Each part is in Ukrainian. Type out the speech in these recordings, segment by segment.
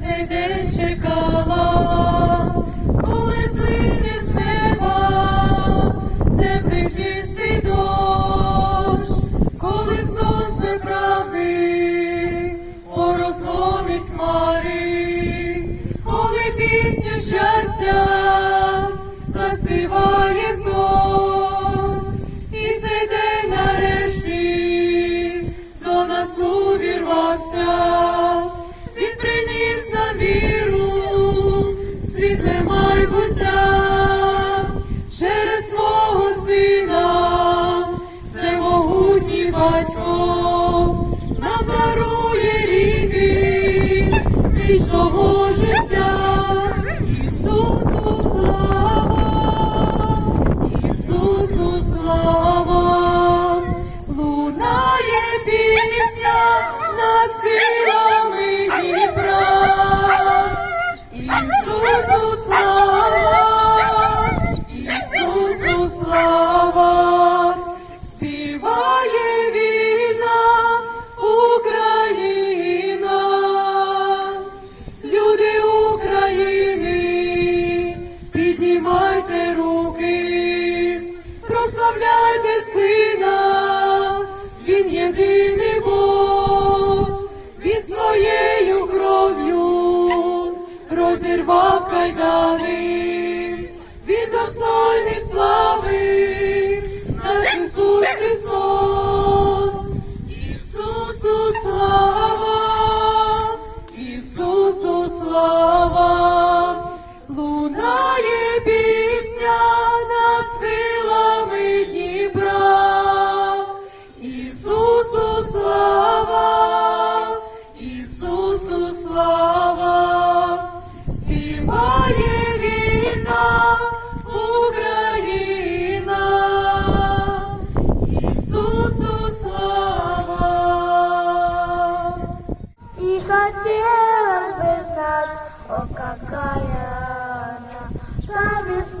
цей день чекала. зірвав кайдани, від достойний слави, наш Ісус Христос, Ісусу слава.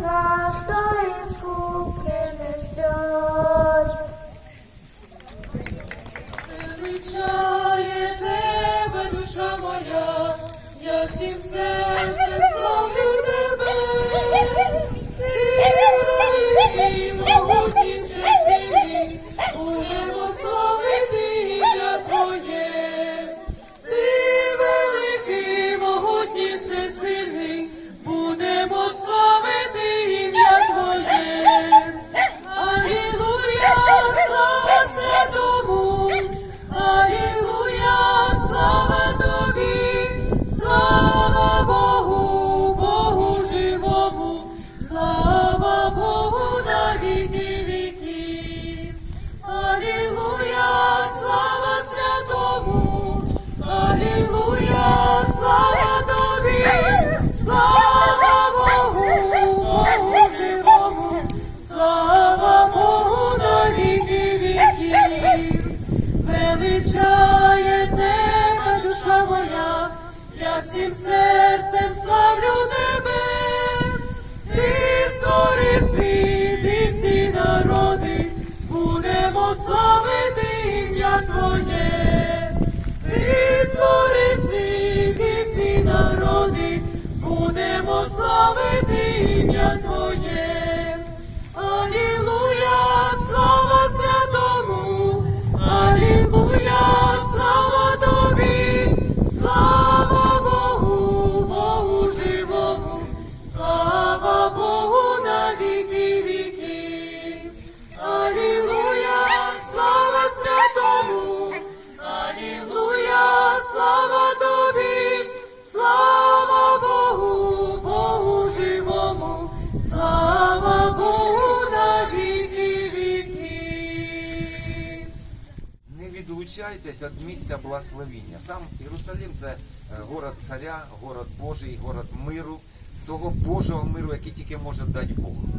нас, кто из куплены ждет. Величає тебе, душа моя, я всім серцем славлю тебе. всім серцем славлю тебе, ти створи світ і всі народи, будемо славити. віддаляйтесь від місця благословіння. Сам Єрусалім це е, город царя, город Божий, город миру, того Божого миру, який тільки може дати Бог.